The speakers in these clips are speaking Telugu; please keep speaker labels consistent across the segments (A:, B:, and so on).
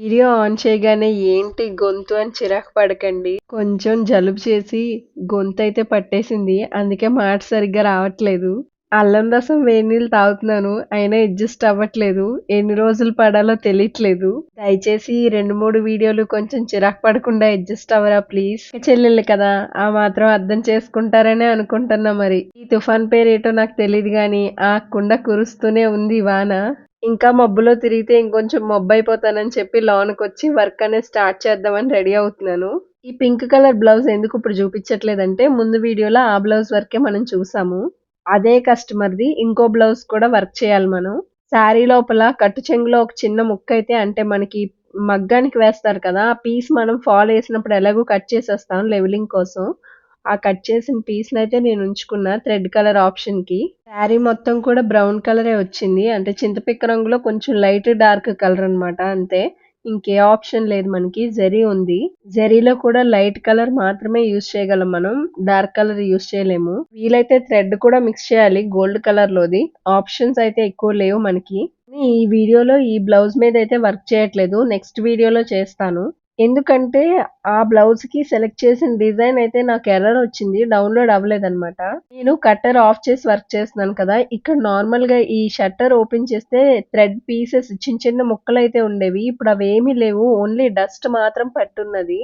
A: వీడియో ఆన్ చేయగానే ఏంటి గొంతు అని చిరాకు పడకండి. కొంచెం జలుబు చేసి గొంతు అయితే పట్టేసింది. అందుకే మాట సరిగ్గా రావట్లేదు. అల్లం రసం వేడి నీళ్ళు తాగుతున్నాను. అయినా అడ్జస్ట్ అవ్వట్లేదు. ఎన్ని రోజులు పడాలో తెలియట్లేదు. దయచేసి రెండు మూడు వీడియోలు కొంచెం చిరాకు పడకుండా అడ్జస్ట్ అవ్వరా ప్లీజ్? చెల్లెళ్ళు కదా ఆ మాత్రం అర్థం చేసుకుంటారనే అనుకుంటున్నా మరి. ఈ తుఫాన్ పేరేటో నాకు తెలియదు గాని ఆ కుండ కురుస్తూనే ఉంది వాన. ఇంకా మబ్బులో తిరిగితే ఇంకొంచెం మబ్బు అయిపోతానని చెప్పి లోనికి వచ్చి వర్క్ అనేది స్టార్ట్ చేద్దామని రెడీ అవుతున్నాను. ఈ పింక్ కలర్ బ్లౌజ్ ఎందుకు ఇప్పుడు చూపించట్లేదంటే ముందు వీడియోలో ఆ బ్లౌజ్ వర్కే మనం చూసాము. అదే కస్టమర్ది ఇంకో బ్లౌజ్ కూడా వర్క్ చేయాలి మనం. శారీ లోపల కట్టు చెంగులో ఒక చిన్న ముక్క అయితే అంటే మనకి మగ్గానికి వేస్తారు కదా ఆ పీస్ మనం ఫాల్ వేసినప్పుడు ఎలాగో కట్ చేసేస్తాం లెవెలింగ్ కోసం. ఆ కట్ చేసిన పీస్ అయితే నేను ఉంచుకున్నా థ్రెడ్ కలర్ ఆప్షన్కి. శారీ మొత్తం కూడా బ్రౌన్ కలరే వచ్చింది. అంటే చింతపిక్క రంగులో కొంచెం లైట్ డార్క్ కలర్ అన్నమాట అంతే. ఇంకే ఆప్షన్ లేదు మనకి జరీ ఉంది. జరీలో కూడా లైట్ కలర్ మాత్రమే యూస్ చేయగలం మనం. డార్క్ కలర్ యూస్ చేయలేము. వీలైతే థ్రెడ్ కూడా మిక్స్ చేయాలి గోల్డ్ కలర్ లోది. ఆప్షన్స్ అయితే ఎక్కువ లేవు మనకి. ఈ వీడియోలో ఈ బ్లౌజ్ మీద అయితే వర్క్ చేయట్లేదు. నెక్స్ట్ వీడియోలో చేస్తాను. ఎందుకంటే ఆ బ్లౌజ్కి సెలెక్ట్ చేసిన డిజైన్ అయితే నాకు ఎర్రర్ వచ్చింది డౌన్లోడ్ అవ్వలేదన్నమాట. నేను కట్టర్ ఆఫ్ చేసి వర్క్ చేస్తున్నాను కదా ఇక్కడ నార్మల్గా ఈ షట్టర్ ఓపెన్ చేస్తే థ్రెడ్ పీసెస్ చిన్న చిన్న ముక్కలు అయితే ఉండేవి ఇప్పుడు అవి ఏమీ లేవు ఓన్లీ డస్ట్ మాత్రం పట్టున్నది.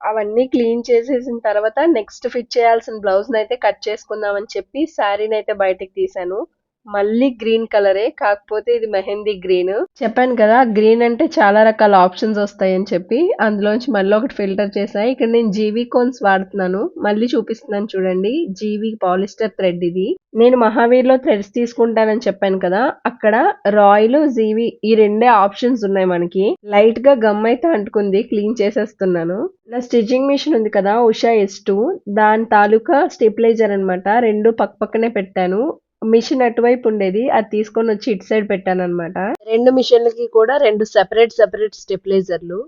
A: అవన్నీ క్లీన్ చేసేసిన తర్వాత నెక్స్ట్ ఫిట్ చేయాల్సిన బ్లౌజ్ అయితే కట్ చేసుకుందాం అని చెప్పి శారీని అయితే బయటకు తీశాను. మళ్ళీ గ్రీన్ కలరే కాకపోతే ఇది మెహందీ గ్రీన్. చెప్పాను కదా గ్రీన్ అంటే చాలా రకాల ఆప్షన్స్ వస్తాయని చెప్పి అందులోంచి మళ్ళీ ఒకటి ఫిల్టర్ చేసా ఇక్కడ నేను జీవీ కోన్స్ వాడుతున్నాను. మళ్ళీ చూపిస్తున్నాను చూడండి. జీవీ పాలిస్టర్ థ్రెడ్ ఇది. నేను మహావీర్లో థ్రెడ్స్ తీసుకుంటానని చెప్పాను కదా అక్కడ రాయల్ జీవి ఈ రెండే ఆప్షన్స్ ఉన్నాయి మనకి. లైట్గా గమ్ అయితే అంటుకుంది క్లీన్ చేసేస్తున్నాను. నా స్టిచ్చింగ్ మిషన్ ఉంది కదా ఉషా ఎస్ టూ. దాని తాలూకా స్టెప్లైజర్ అనమాట రెండు పక్క పక్కనే పెట్టాను. మిషన్ అటువైపు ఉండేది అది తీసుకొని వచ్చి ఇటు సైడ్ పెట్టాను అనమాట రెండు మిషన్లకి కూడా రెండు సెపరేట్ సెపరేట్ స్టెప్లైజర్లు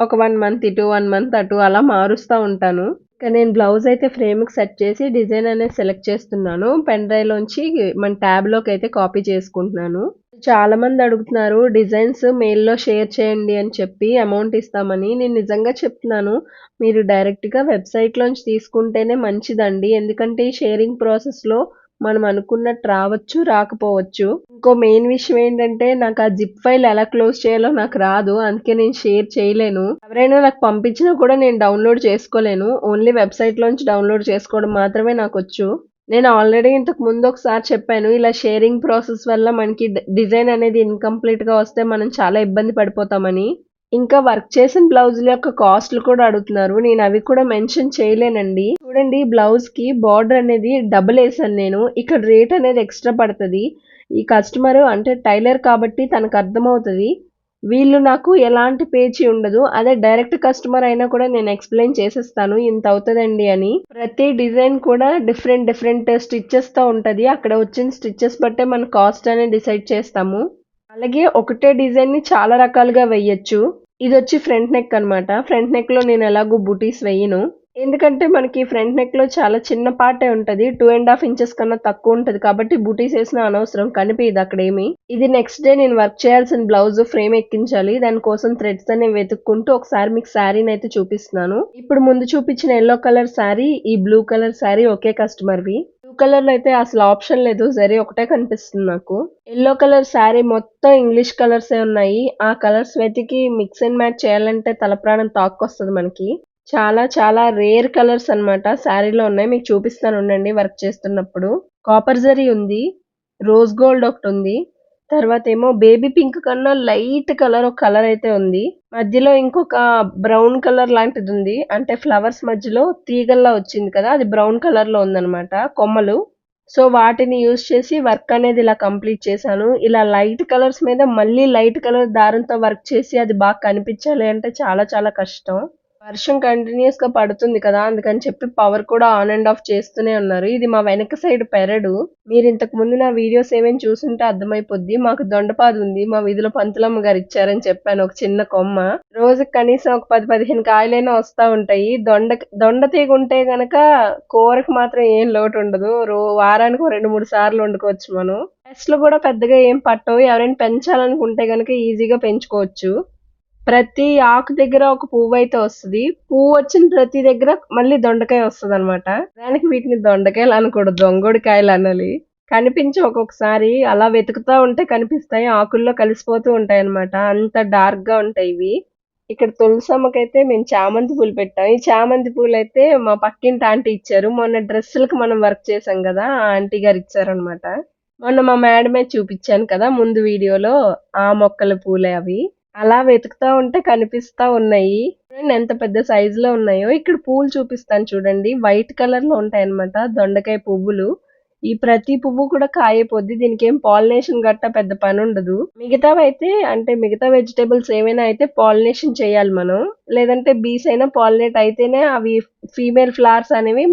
A: ఒక వన్ మంత్ ఇటు వన్ మంత్ అటు అలా మారుస్తూ ఉంటాను. ఇక నేను బ్లౌజ్ అయితే ఫ్రేమ్కి సెట్ చేసి డిజైన్ అనేది సెలెక్ట్ చేస్తున్నాను. పెన్ డ్రైవ్లోంచి మన ట్యాబ్లోకి అయితే కాపీ చేసుకుంటున్నాను. చాలా మంది అడుగుతున్నారు డిజైన్స్ మెయిల్లో షేర్ చేయండి అని చెప్పి అమౌంట్ ఇస్తామని. నేను నిజంగా చెప్తున్నాను మీరు డైరెక్ట్గా వెబ్సైట్లోంచి తీసుకుంటేనే మంచిదండి. ఎందుకంటే ఈ షేరింగ్ ప్రాసెస్లో మనం అనుకున్నట్టు రావచ్చు రాకపోవచ్చు. ఇంకో మెయిన్ విషయం ఏంటంటే నాకు ఆ జిప్ ఫైల్ ఎలా క్లోజ్ చేయాలో నాకు రాదు. అందుకే నేను షేర్ చేయలేను. ఎవరైనా నాకు పంపించినా కూడా నేను డౌన్లోడ్ చేసుకోలేను. ఓన్లీ వెబ్సైట్ లోంచి డౌన్లోడ్ చేసుకోవడం మాత్రమే నాకు వచ్చు. నేను ఆల్రెడీ ఇంతకు ముందు ఒకసారి చెప్పాను ఇలా షేరింగ్ ప్రాసెస్ వల్ల మనకి డిజైన్ అనేది ఇన్కంప్లీట్గా వస్తే మనం చాలా ఇబ్బంది పడిపోతామని. ఇంకా వర్క్ చేసిన బ్లౌజుల యొక్క కాస్ట్లు కూడా అడుగుతున్నారు. నేను అవి కూడా మెన్షన్ చేయలేనండి. చూడండి బ్లౌజ్కి బార్డర్ అనేది డబుల్ వేసాను నేను. ఇక్కడ రేట్ అనేది ఎక్స్ట్రా పడుతుంది. ఈ కస్టమర్ అంటే టైలర్ కాబట్టి తనకు అర్థమవుతుంది. వీళ్ళు నాకు ఎలాంటి పేచీ ఉండదు. అదే డైరెక్ట్ కస్టమర్ అయినా కూడా నేను ఎక్స్ప్లెయిన్ చేసేస్తాను. ఇంత అవుతుందండి అని. ప్రతి డిజైన్ కూడా డిఫరెంట్ డిఫరెంట్ స్టిచ్చెస్తో ఉంటుంది. అక్కడ వచ్చిన స్టిచ్చెస్ బట్టే మన కాస్ట్ అనేది డిసైడ్ చేస్తాము. అలాగే ఒకటే డిజైన్ని చాలా రకాలుగా వెయ్యొచ్చు ఇది వచ్చి ఫ్రంట్ నెక్ అనమాట ఫ్రంట్ నెక్లో నేను ఎలాగో బుటీస్ వేయను. ఎందుకంటే మనకి ఫ్రంట్ నెక్లో చాలా చిన్న పార్టే ఉంటది. టూ అండ్ హాఫ్ ఇంచెస్ కన్నా తక్కువ ఉంటది కాబట్టి బుటీస్ వేసిన అనవసరం కనిపించదు అక్కడ ఏమి ఇది నెక్స్ట్ డే నేను వర్క్ చేయాల్సిన బ్లౌజ్ ఫ్రేమ్ ఎక్కించాలి. దానికోసం థ్రెడ్స్ అనేవి వెతుక్కుంటూ ఒకసారి మీకు శారీని అయితే చూపిస్తున్నాను. ఇప్పుడు ముందు చూపించిన ఎల్లో కలర్ శారీ ఈ బ్లూ కలర్ శారీ ఒకే కస్టమర్వి బ్లూ కలర్లో అయితే అసలు ఆప్షన్ లేదు. జరీ ఒకటే కనిపిస్తుంది నాకు. ఎల్లో కలర్ శారీ మొత్తం ఇంగ్లీష్ కలర్స్ ఏ ఉన్నాయి. ఆ కలర్స్ వెతికి మిక్స్ అండ్ మ్యాచ్ చేయాలంటే తలప్రాణం తాక్కొస్తుంది మనకి. చాలా చాలా రేర్ కలర్స్ అనమాట శారీలో ఉన్నాయి. మీకు చూపిస్తాను ఉండండి వర్క్ చేస్తున్నప్పుడు. కాపర్ జరీ ఉంది. రోజ్ గోల్డ్ ఒకటి ఉంది. తర్వాత ఏమో బేబీ పింక్ కన్నా లైట్ కలర్ ఒక కలర్ అయితే ఉంది. మధ్యలో ఇంకొక బ్రౌన్ కలర్ లాంటిది ఉంది. అంటే ఫ్లవర్స్ మధ్యలో తీగల్లా వచ్చింది కదా అది బ్రౌన్ కలర్లో ఉందనమాట కొమ్మలు. సో వాటిని యూజ్ చేసి వర్క్ అనేది ఇలా కంప్లీట్ చేశాను. ఇలా లైట్ కలర్స్ మీద మళ్ళీ లైట్ కలర్ దారంతో వర్క్ చేసి అది బాగా కనిపించాలి అంటే చాలా చాలా కష్టం. వర్షం కంటిన్యూస్గా పడుతుంది కదా అందుకని చెప్పి పవర్ కూడా ఆన్ అండ్ ఆఫ్ చేస్తూనే ఉన్నారు. ఇది మా వెనక సైడ్ పెరడు. మీరు ఇంతకు ముందు నా వీడియోస్ ఏమేమి చూసుంటే అర్థమైపోద్ది. మాకు దొండపాదు ఉంది. మా వీధిలో పంతులమ్మ గారు ఇచ్చారని చెప్పాను ఒక చిన్న కొమ్మ. రోజుకి కనీసం ఒక పది పదిహేను కాయలైనా వస్తా ఉంటాయి. దొండ దొండ తీగ ఉంటే గనక కూరకు మాత్రం ఏం లోటు ఉండదు. రో వారానికి రెండు మూడు సార్లు వండుకోవచ్చు మనం. టెస్ట్లు కూడా పెద్దగా ఏం పట్టవు. ఎవరైనా పెంచాలనుకుంటే గనక ఈజీగా పెంచుకోవచ్చు. ప్రతి ఆకు దగ్గర ఒక పువ్వు అయితే వస్తది. పువ్వు వచ్చిన ప్రతి దగ్గర మళ్ళీ దొండకాయ వస్తదనమాట. దానికి వీటిని దొండకాయలు అనకూడదు. దొంగోడికాయలు అనాలి. కనిపించి ఒక్కొక్కసారి అలా వెతుకుతా ఉంటే కనిపిస్తాయి. ఆకుల్లో కలిసిపోతూ ఉంటాయి అనమాట అంత డార్క్గా ఉంటాయి ఇవి. ఇక్కడ తులసమ్మకైతే మేము చామంతి పూలు పెట్టాం. ఈ చామంతి పూలు అయితే మా పక్కింటి ఆంటీ ఇచ్చారు. మొన్న డ్రెస్సులకు మనం వర్క్ చేసాం కదా ఆ ఆంటీ గారు ఇచ్చారనమాట. మొన్న మా మేడమే మీద కదా! ముందు వీడియోలో ఆ మొక్కల పూలే అవి. అలా వెతుకుతా ఉంటే కనిపిస్తా ఉన్నాయి. చూడండి ఎంత పెద్ద సైజులో ఉన్నాయో. ఇక్కడ పూలు చూపిస్తాను చూడండి. వైట్ కలర్‌లో ఉంటాయన్నమాట. దొండకాయ పువ్వులు. ఈ ప్రతి పువ్వు కూడా కాయైపోద్ది. దీనికేం పాలినేషన్ గట్టా పెద్ద పని ఉండదు మిగతావైతే అంటే మిగతా వెజిటేబుల్స్ ఏమైనా అయితే పాలినేషన్ చేయాలి మనం. లేదంటే బీస్ అయినా పాలినేట్ అయితేనే అవి ఫీమేల్ ఫ్లవర్స్ అనేవి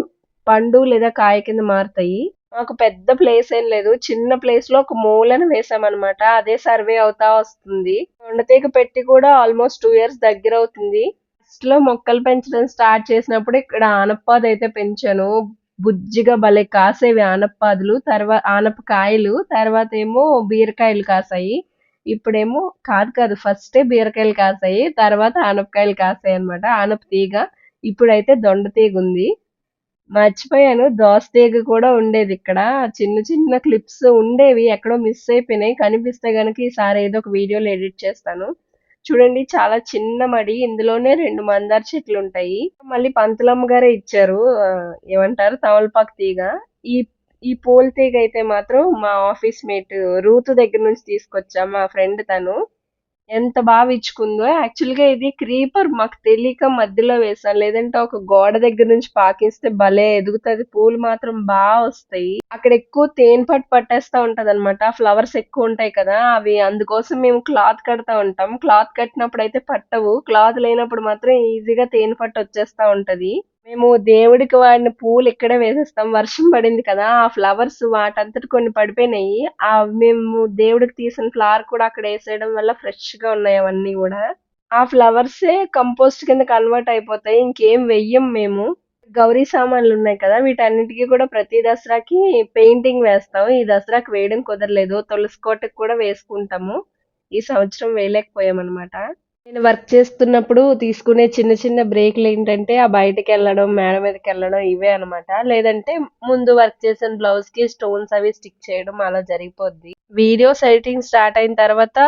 A: పండు లేదా కాయ కింద మారుతాయి. మాకు పెద్ద ప్లేస్ ఏం లేదు. చిన్న ప్లేస్లో ఒక మూలన వేసామన్నమాట. అదే సర్వే అవుతా వస్తుంది. కొండతీగ పెట్టి కూడా ఆల్మోస్ట్ టూ ఇయర్స్ దగ్గర అవుతుంది ఫస్ట్లో మొక్కలు పెంచడం స్టార్ట్ చేసినప్పుడు ఇక్కడ ఆనపపాదైతే పెంచాను. బుజ్జిగా భలే కాసేవి ఆనపపాదులు. తర్వా ఆనపకాయలు. తర్వాతేమో బీరకాయలు కాసాయి. ఇప్పుడేమో కాదు కాదు ఫస్టే బీరకాయలు కాసాయి. తర్వాత ఆనపకాయలు కాసాయి అనమాట ఆనప తీగ. ఇప్పుడైతే దొండ తీగ ఉంది మర్చిపోయాను దోస తీగ కూడా ఉండేది ఇక్కడ చిన్న చిన్న క్లిప్స్ ఉండేవి. ఎక్కడో మిస్ అయిపోయినాయి. కనిపిస్తే గనక ఈసారి ఏదో ఒక వీడియోలో ఎడిట్ చేస్తాను. చూడండి చాలా చిన్న మడి. ఇందులోనే రెండు మందార చెట్లుంటాయి. మళ్ళీ పంతులమ్మ గారే ఇచ్చారు. ఏమంటారు తమలపాకు తీగ. ఈ ఈ పూల తీగ అయితే మాత్రం మా ఆఫీస్ మేట్ రూతు దగ్గర నుంచి తీసుకొచ్చా. మా ఫ్రెండ్ తను. ఎంత బాగా ఇచ్చుకుందో యాక్చువల్‌గా ఇది క్రీపర్ మాకు తెలియక మధ్యలో వేసాం. లేదంటే ఒక గోడ దగ్గర నుంచి పాకిస్తే భలే ఎదుగుతుంది పూలు మాత్రం బాగా వస్తాయి. అక్కడ ఎక్కువ తేనె పట్టు పట్టేస్తా ఉంటదనమాట. ఫ్లవర్స్ ఎక్కువ ఉంటాయి కదా! అవి అందుకోసం మేము క్లాత్ కడతా ఉంటాం. క్లాత్ కట్టినప్పుడు అయితే పట్టవు. క్లాత్ లేనప్పుడు మాత్రం ఈజీగా తేనె పట్టు వచ్చేస్తా ఉంటది. మేము దేవుడికి వాడిన పూలు ఇక్కడే వేసేస్తాం. వర్షం పడింది కదా! ఆ ఫ్లవర్స్ వాటంతట కొన్ని పడిపోయినాయి. ఆ మేము దేవుడికి తీసిన ఫ్లవర్ కూడా అక్కడ వేసేయడం వల్ల ఫ్రెష్గా ఉన్నాయి అవన్నీ కూడా ఆ ఫ్లవర్సే కంపోస్ట్ కింద కన్వర్ట్ అయిపోతాయి. ఇంకేం వెయ్యం మేము. గౌరీ సామాన్లు ఉన్నాయి కదా! వీటన్నిటికీ కూడా ప్రతి దసరాకి పెయింటింగ్ వేస్తాం. ఈ దసరాకి వేయడం కుదరలేదు. తులసి కోటకి కూడా వేసుకుంటాము. ఈ సంవత్సరం వేయలేకపోయామనమాట. నేను వర్క్ చేస్తున్నప్పుడు తీసుకునే చిన్న చిన్న బ్రేక్లు ఏంటంటే ఆ బయటకెళ్ళడం, మేడ మీదకి వెళ్ళడం ఇవే అనమాట. లేదంటే ముందు వర్క్ చేసిన బ్లౌజ్కి స్టోన్స్ అవి స్టిక్ చేయడం అలా జరిగిపోద్ది. వీడియోస్ ఎడిటింగ్ స్టార్ట్ అయిన తర్వాత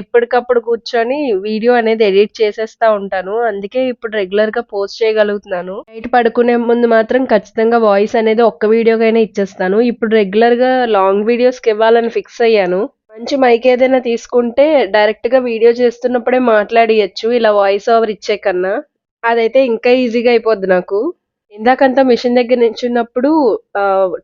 A: ఎప్పటికప్పుడు కూర్చొని వీడియో అనేది ఎడిట్ చేసేస్తా ఉంటాను. అందుకే ఇప్పుడు రెగ్యులర్గా పోస్ట్ చేయగలుగుతున్నాను. నైట్ పడుకునే ముందు మాత్రం ఖచ్చితంగా వాయిస్ అనేది ఒక్క వీడియోకైనా ఇచ్చేస్తాను. ఇప్పుడు రెగ్యులర్గా లాంగ్ వీడియోస్‌కి ఇవ్వాలని ఫిక్స్ అయ్యాను. మంచి మైక్ ఏదైనా తీసుకుంటే డైరెక్ట్‌గా వీడియో చేస్తున్నప్పుడే మాట్లాడియచ్చు. ఇలా వాయిస్ ఓవర్ ఇచ్చే కన్నా. అదైతే ఇంకా ఈజీగా అయిపోద్ది నాకు. ఇందాకంతా మిషన్ దగ్గర నించున్నప్పుడు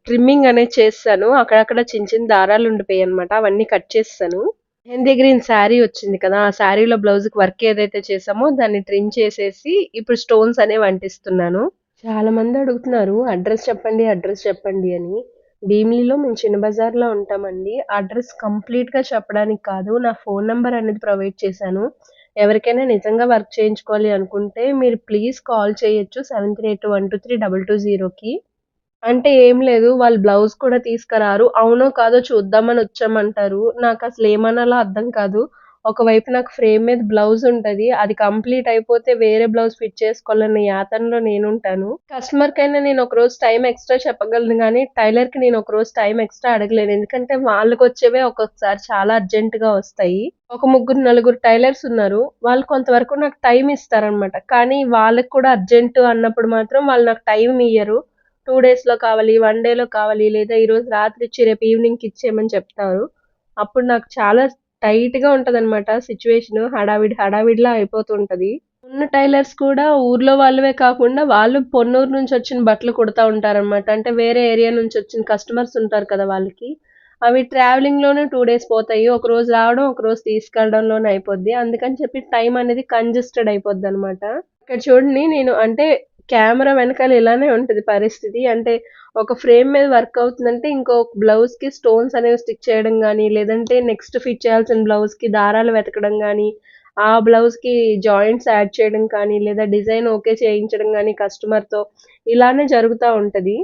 A: ట్రిమ్మింగ్ అనేది చేస్తాను అక్కడక్కడ చిన్న చిన్న దారాలు ఉండిపోయాయి అనమాట అవన్నీ కట్ చేస్తాను మెహందీ గ్రీన్ శారీ వచ్చింది కదా! ఆ శారీలో బ్లౌజ్‌కి వర్క్ ఏదైతే చేసామో దాన్ని ట్రిమ్ చేసేసి ఇప్పుడు స్టోన్స్ అనేవి అంటిస్తున్నాను. చాలా మంది అడుగుతున్నారు అడ్రస్ చెప్పండి, అడ్రస్ చెప్పండి అని. భీమిలిలో మేము చిన్న బజార్‌లో ఉంటామండి. అడ్రస్ కంప్లీట్‌గా చెప్పడానికి కాదు. నా ఫోన్ నెంబర్ అనేది ప్రొవైడ్ చేశాను. ఎవరికైనా నిజంగా వర్క్ చేయించుకోవాలి అనుకుంటే మీరు ప్లీజ్ కాల్ చేయొచ్చు 7381232220కి. అంటే ఏం లేదు వాళ్ళు బ్లౌజ్ కూడా తీసుకురారు. అవునో కాదో చూద్దామని వచ్చామంటారు. నాకు అసలు ఏమనాలో అర్థం కాదు. ఒకవైపు నాకు ఫ్రేమ్ మీద బ్లౌజ్ ఉంటుంది అది కంప్లీట్ అయిపోతే వేరే బ్లౌజ్ ఫిట్ చేసుకోవాలన్న యాతనలో నేనుంటాను. కస్టమర్‌కైనా నేను ఒక రోజు టైం ఎక్స్‌ట్రా చెప్పగలను కానీ టైలర్కి నేను ఒక రోజు టైం ఎక్స్‌ట్రా అడగలేను. ఎందుకంటే వాళ్ళకి వచ్చేవే ఒక్కొక్కసారి చాలా అర్జెంట్‌గా వస్తాయి. ఒక ముగ్గురు, నలుగురు టైలర్స్ ఉన్నారు. వాళ్ళు కొంతవరకు నాకు టైం ఇస్తారనమాట. కానీ వాళ్ళకి కూడా అర్జెంట్ అన్నప్పుడు మాత్రం వాళ్ళు నాకు టైం ఇయ్యరు. టూ డేస్‌లో కావాలి, వన్ డేలో కావాలి లేదా ఈరోజు రాత్రి ఇచ్చి రేపు ఈవినింగ్‌కి ఇచ్చేయమని చెప్తారు. అప్పుడు నాకు చాలా టైట్గా ఉంటదన్నమాట సిచ్యువేషన్ హడావిడి హడావిడిలా అయిపోతుంటది. ఉన్న టైలర్స్ కూడా ఊర్లో వాళ్ళవే కాకుండా వాళ్ళు పొన్నూరు నుంచి వచ్చిన బట్టలు కుడతా ఉంటారనమాట. అంటే వేరే ఏరియా నుంచి వచ్చిన కస్టమర్స్ ఉంటారు కదా వాళ్ళకి. అవి ట్రావెలింగ్‌లోనే టూ డేస్ పోతాయి. ఒక రోజు రావడం, ఒక రోజు తీసుకెళ్ళడంలోనే అయిపోద్ది. అందుకని చెప్పి టైం అనేది కంజెస్టెడ్ అయిపోద్దనమాట. ఇక్కడ చూడండి నేను అంటే కెమెరా వెనకాల ఇలానే ఉంటుంది పరిస్థితి. అంటే ఒక ఫ్రేమ్ మీద వర్క్ అవుతుందంటే ఇంకో బ్లౌజ్‌కి స్టోన్స్ అనేవి స్టిక్ చేయడం కానీ లేదంటే నెక్స్ట్ ఫిట్ చేయాల్సిన బ్లౌజ్‌కి దారాలు వెతకడం కానీ ఆ బ్లౌజ్‌కి జాయింట్స్ యాడ్ చేయడం కానీ, లేదా డిజైన్ ఓకే చేయించడం కానీ కస్టమర్‌తో ఇలానే జరుగుతూ ఉంటుంది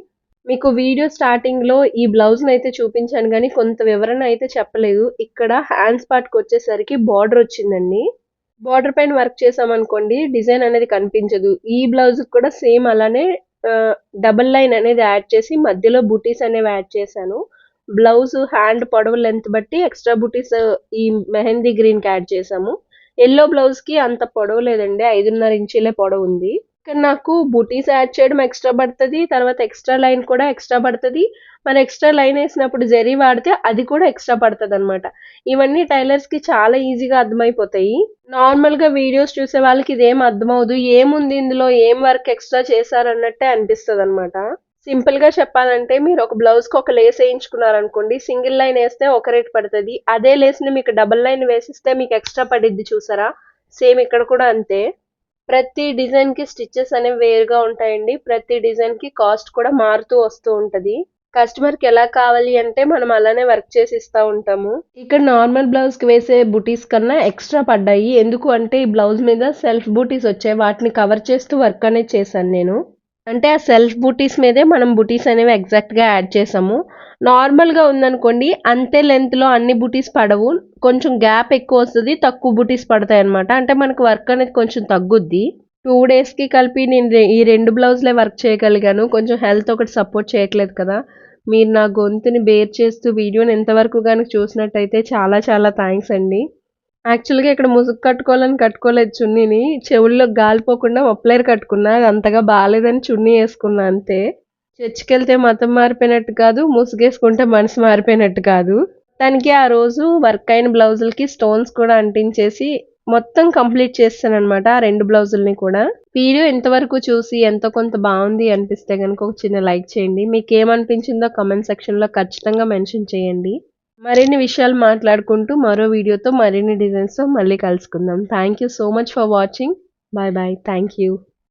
A: మీకు వీడియో స్టార్టింగ్‌లో ఈ బ్లౌజ్ని అయితే చూపించాను కానీ కొంత వివరణ అయితే చెప్పలేదు. ఇక్కడ హ్యాండ్స్ పార్ట్కి వచ్చేసరికి బార్డర్ వచ్చిందండి. బార్డర్ పైన వర్క్ చేసామనుకోండి డిజైన్ అనేది కనిపించదు. ఈ బ్లౌజ్ కూడా సేమ్ అలానే డబుల్ లైన్ అనేది యాడ్ చేసి మధ్యలో బుటీస్ అనేవి యాడ్ చేశాను. బ్లౌజ్ హ్యాండ్ పొడవు లెంత్ బట్టి ఎక్స్ట్రా బుటీస్ ఈ మెహందీ గ్రీన్కి యాడ్ చేసాము ఎల్లో బ్లౌజ్కి అంత పొడవు లేదండి ఐదున్నర ఇంచీలే పొడవు ఉంది. నాకు బుటీస్ యాడ్ చేయడం ఎక్స్ట్రా పడుతుంది తర్వాత ఎక్స్ట్రా లైన్ కూడా ఎక్స్ట్రా పడుతుంది. మరి ఎక్స్ట్రా లైన్ వేసినప్పుడు జరీ వాడితే అది కూడా ఎక్స్ట్రా పడుతుంది అనమాట ఇవన్నీ టైలర్స్కి చాలా ఈజీగా అర్థమైపోతాయి. నార్మల్గా వీడియోస్ చూసే వాళ్ళకి ఇదేం అర్థమవుదు ఏముంది ఇందులో? ఏం వర్క్ ఎక్స్ట్రా చేశారన్నట్టే అనిపిస్తుంది అనమాట సింపుల్గా చెప్పాలంటే మీరు ఒక బ్లౌజ్కి ఒక లేస్ వేయించుకున్నారనుకోండి సింగిల్ లైన్ వేస్తే ఒక రేట్ పడుతుంది. అదే లేస్ని మీకు డబుల్ లైన్ వేసిస్తే మీకు ఎక్స్ట్రా పడిద్ది చూసారా? సేమ్ ఇక్కడ కూడా అంతే. ప్రతి డిజైన్కి స్టిచెస్ అనేవి వేరుగా ఉంటాయండి. ప్రతి డిజైన్కి కాస్ట్ కూడా మారుతూ వస్తూ ఉంటది. కస్టమర్కి ఎలా కావాలి అంటే మనం అలానే వర్క్ చేసి ఇస్తా ఉంటాము. ఇక్కడ నార్మల్ బ్లౌజ్కి వేసే బుటీస్ కన్నా ఎక్స్ట్రా పడ్డాయి. ఎందుకు అంటే ఈ బ్లౌజ్ మీద సెల్ఫ్ బూటీస్ వచ్చాయి. వాటిని కవర్ చేస్తూ వర్క్ అనేది చేశాను నేను. అంటే ఆ సెల్ఫ్ బూటీస్ మీదే మనం బూటీస్ అనేవి ఎగ్జాక్ట్గా యాడ్ చేసాము. నార్మల్గా ఉందనుకోండి అంతే లెంత్లో అన్ని బూటీస్ పడవు. కొంచెం గ్యాప్ ఎక్కువ వస్తుంది తక్కువ బూటీస్ పడతాయి అనమాట అంటే మనకు వర్క్ అనేది కొంచెం తగ్గుద్ది. టూ డేస్కి కలిపి నేను ఈ రెండు బ్లౌజ్లే వర్క్ చేయగలిగాను. కొంచెం హెల్త్ ఒకటి సపోర్ట్ చేయట్లేదు కదా. మీరు నా గొంతుని బేర్ చేస్తూ వీడియోని ఎంతవరకు కనుక చూసినట్టయితే చాలా చాలా థ్యాంక్స్ అండి. యాక్చువల్గా ఇక్కడ ముసుగు కట్టుకోవాలని కట్టుకోలేదు చున్నీని. చెవుల్లో గాలిపోకుండా మప్లేరు కట్టుకున్నా అది అంతగా బాగాలేదని చున్నీ వేసుకున్నా అంతే. చర్చికి వెళ్తే మతం మారిపోయినట్టు కాదు ముసుగేసుకుంటే మనసు మారిపోయినట్టు కాదు. తనకి ఆ రోజు వర్క్ అయిన బ్లౌజులకి స్టోన్స్ కూడా అంటించేసి మొత్తం కంప్లీట్ చేస్తాను అనమాట ఆ రెండు బ్లౌజుల్ని కూడా. వీడియో ఎంతవరకు చూసి ఎంతో కొంత బాగుంది అనిపిస్తే కనుక ఒక చిన్న లైక్ చేయండి. మీకు ఏమనిపించిందో కమెంట్ సెక్షన్లో ఖచ్చితంగా మెన్షన్ చేయండి. మరిన్ని విషయాలు మాట్లాడుకుంటూ మరో వీడియోతో మరిన్ని డిజైన్స్తో మళ్ళీ కలుసుకుందాం. Thank you so much for watching bye bye thank you